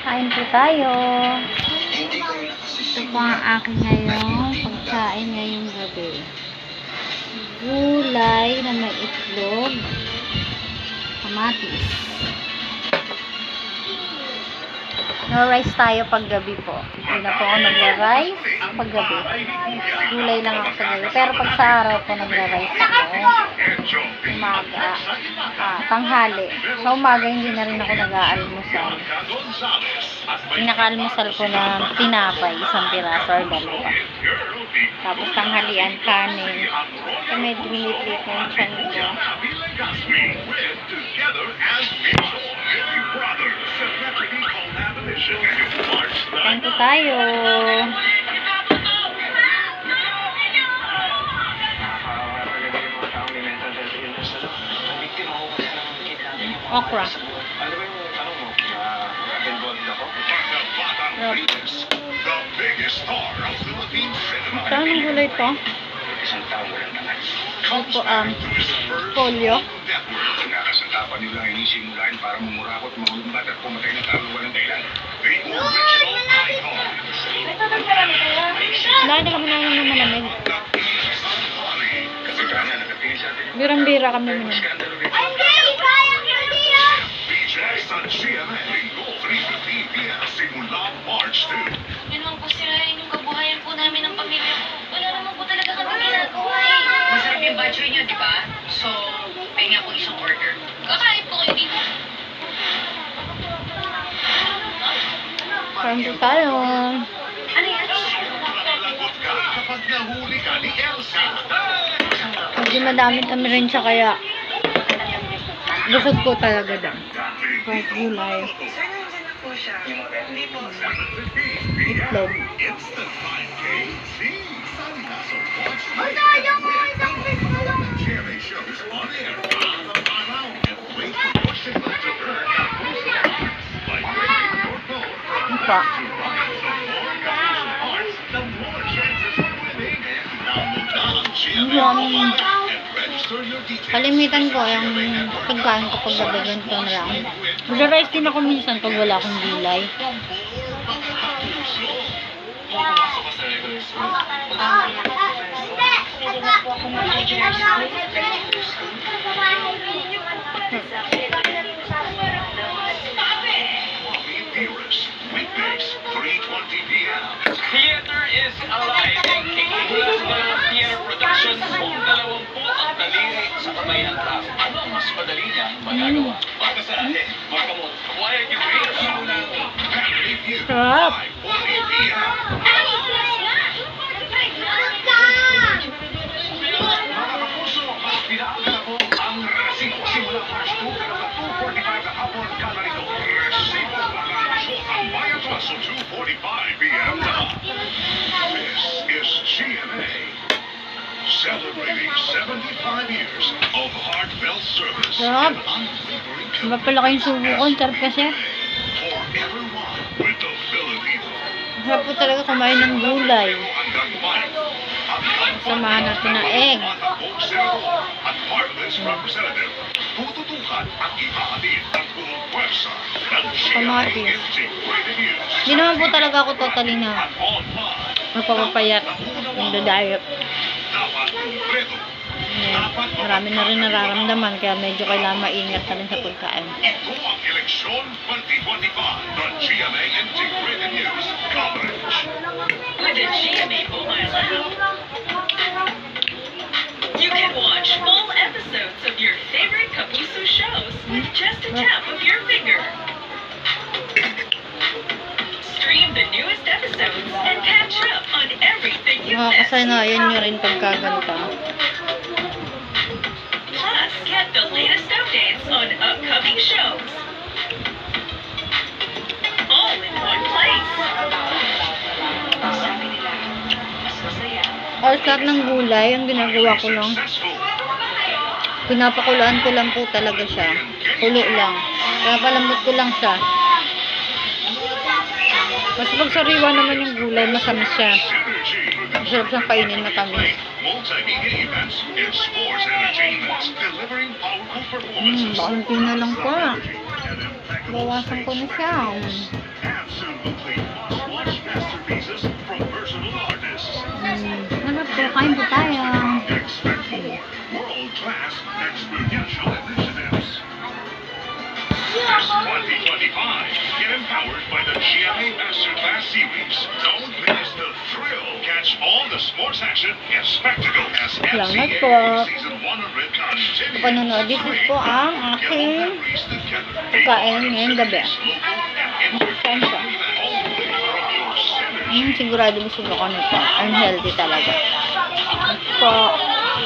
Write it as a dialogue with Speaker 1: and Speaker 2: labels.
Speaker 1: Kain po tayo. Ito po ang aking ngayong pagkain ngayong gabi. Gulay na may itlog. No-rice tayo paggabi po. Hindi na po ako nagra-rice paggabi. Gulay lang ako sa gabi. Pero pag sa araw po nagra-rice ako. Umaga. Ah, tanghali. Sa umaga hindi na rin ako nag-aalmusal. Pinaka-almusal ko na tinapay, isang piraso or dalawa. Tapos tanghalian, kanin. So, medyo lilit na yung tiyan ko. Tayo. Okra. Saan ang gulay. Ito po, um, polio.
Speaker 2: Nakasatapan nyo lang inisimulan para mumurakot, mahulumbat at pumatay ng tao walang dahilan. The original icon.
Speaker 1: Dahil kami namin ng malamig.
Speaker 2: Atin yung
Speaker 1: Birang-bira kami minum.
Speaker 2: skandalo rin. BJ sa GMA, Linggo, 3.15 p.m. Simula March 2.
Speaker 3: Yun lang po sirain yung kabuhayan po namin ng pamilya ko. Wala naman po talaga kami ginagawa eh.
Speaker 4: Masarap yung batchoy niyo, di ba? So, pahinga po isang order.
Speaker 3: Kakain po kayo dito.
Speaker 1: Kain po tayo.
Speaker 4: Ano yan?
Speaker 2: Lagot ka kapag nahuli ka ni Elsa.
Speaker 1: Medyo madami kami rin siya kaya busog po talaga daw. Kahit gulay.
Speaker 4: Na.
Speaker 1: Itlog.
Speaker 2: It's the 5K Sunny Hustle.
Speaker 3: Ang
Speaker 2: details.
Speaker 1: Kalimitan ko yung pagkain ko pag gabi ganito na lang. Mag-rice din ako minsan pag wala akong gulay.
Speaker 2: Viewers, weekdays, 3:20 p.m.
Speaker 5: Theater is alive. Productions, kung dalawampu ang daliri sa kamay ng tao. Ano ang mas madali niya magagawa? Para sa atin, magkamot. Why are you
Speaker 2: Family Feud,
Speaker 1: Sarap. Sarap. Diba pala kayong? Ang sarap kasi. Sarap po talaga kumain ng gulay. Samahan natin ng egg.
Speaker 2: at Parliament's representative, tututukan at ihahatid ang buong pwersa ng news.
Speaker 1: Hindi naman po talaga ako totally na magpapapayat.
Speaker 2: Kumpleto.
Speaker 1: Eh, marami na rin nararamdaman kaya medyo kailangan maingat na rin sa pagkain.
Speaker 2: Ito ang eleksyon 2025 ng GMA Integrated News coverage.
Speaker 4: With the GMA mobile app, you can watch full episodes of your favorite Kapuso shows with just a tap of your finger. Stream the newest episodes and catch up on everything you missed.
Speaker 1: Nakakasanayan nyo rin pagka
Speaker 4: upcoming shows. All in one place. Sabi nila, mas
Speaker 1: ng gulay, ang ginagawa ko lang,
Speaker 2: Successful.
Speaker 1: pinapakuluan ko lang po talaga siya. Kulo lang. Pinapalambot ko lang siya. Kasi pag sariwa naman yung gulay, masamis siya. Masarap siyang kainin na tamis.
Speaker 2: Multimedia events and sports entertainment delivering powerful
Speaker 1: Hmm,
Speaker 2: performances.
Speaker 1: bakanti na lang po.
Speaker 2: And impeccable
Speaker 1: Bawasan ko na siya.
Speaker 2: Absolutely must-watch masterpieces from personal artists.
Speaker 1: Mm. Ano po? Kain po tayo.
Speaker 2: Expect more world-class experiential initiatives. 2025, get empowered by the GMA Masterclass Series. Sports action and spectacle as
Speaker 1: Salamat po.
Speaker 2: Season 100 continues.
Speaker 1: Panonood. This is po ang aking pagkain ngayong gabi.
Speaker 2: Your centers.
Speaker 1: Hmm, sigurado busog ako nito. Unhealthy talaga. Ito po.